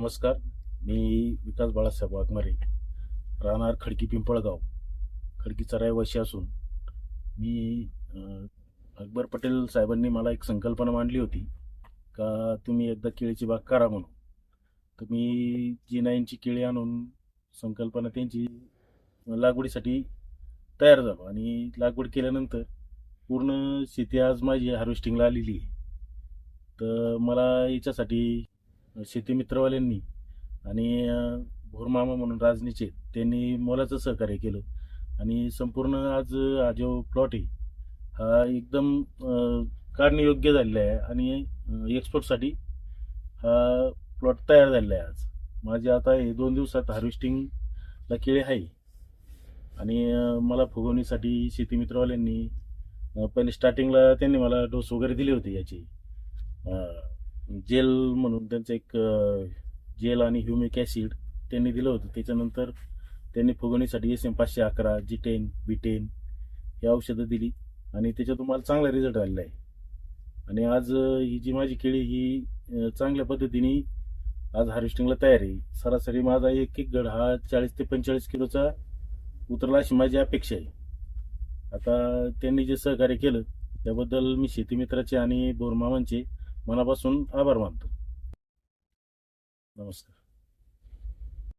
नमस्कार. मी विकास बाळासाहेब वाघमारे राहणार खडकी पिंपळगाव. खडकीचा रहिवाशी असून मी अकबर पटेल साहेबांनी मला एक संकल्पना मांडली होती का तुम्ही एकदा केळीची बाग करा म्हणून. तर मी जी नाईनची केळी आणून संकल्पना त्यांची लागवडीसाठी तयार झालो आणि लागवड केल्यानंतर पूर्ण शेती आज माझी हार्वेस्टिंगला आलेली आहे. तर मला याच्यासाठी शेती मित्रवाल्यांनी आणि भोरमामा म्हणून राजनीचे त्यांनी मोलाचं सहकार्य केलं. आणि संपूर्ण आज हा जो प्लॉट आहे हा एकदम काढणीयोग्य झालेला आहे आणि एक्सपोर्टसाठी हा प्लॉट तयार झालेला आहे आज. माझे आता हे दोन दिवसात हार्वेस्टिंगला केळी आहे. आणि मला फुगवणीसाठी शेती मित्रवाल्यांनी पहिले स्टार्टिंगला त्यांनी मला डोस वगैरे दिले होते याची. जेल म्हणून त्यांचं एक जेल आणि ह्युमिक ॲसिड त्यांनी दिलं होतं. त्याच्यानंतर त्यांनी फुगवणीसाठी एस एम पाचशे अकरा जी टेन बी टेन ही औषधं दिली आणि त्याच्यातून मला चांगला रिझल्ट आलेला आहे. आणि आज ही जी माझी केळी ही चांगल्या पद्धतीने आज हार्वेस्टिंगला तयार आहे. सरासरी माझा एक एक गड हा चाळीस ते पंचेचाळीस किलोचा उतरला अशी माझी अपेक्षा आहे. आता त्यांनी जे सहकार्य केलं त्याबद्दल मी शेतीमित्राचे आणि बोरमामांचे मनापासून आभार मानतो. नमस्कार.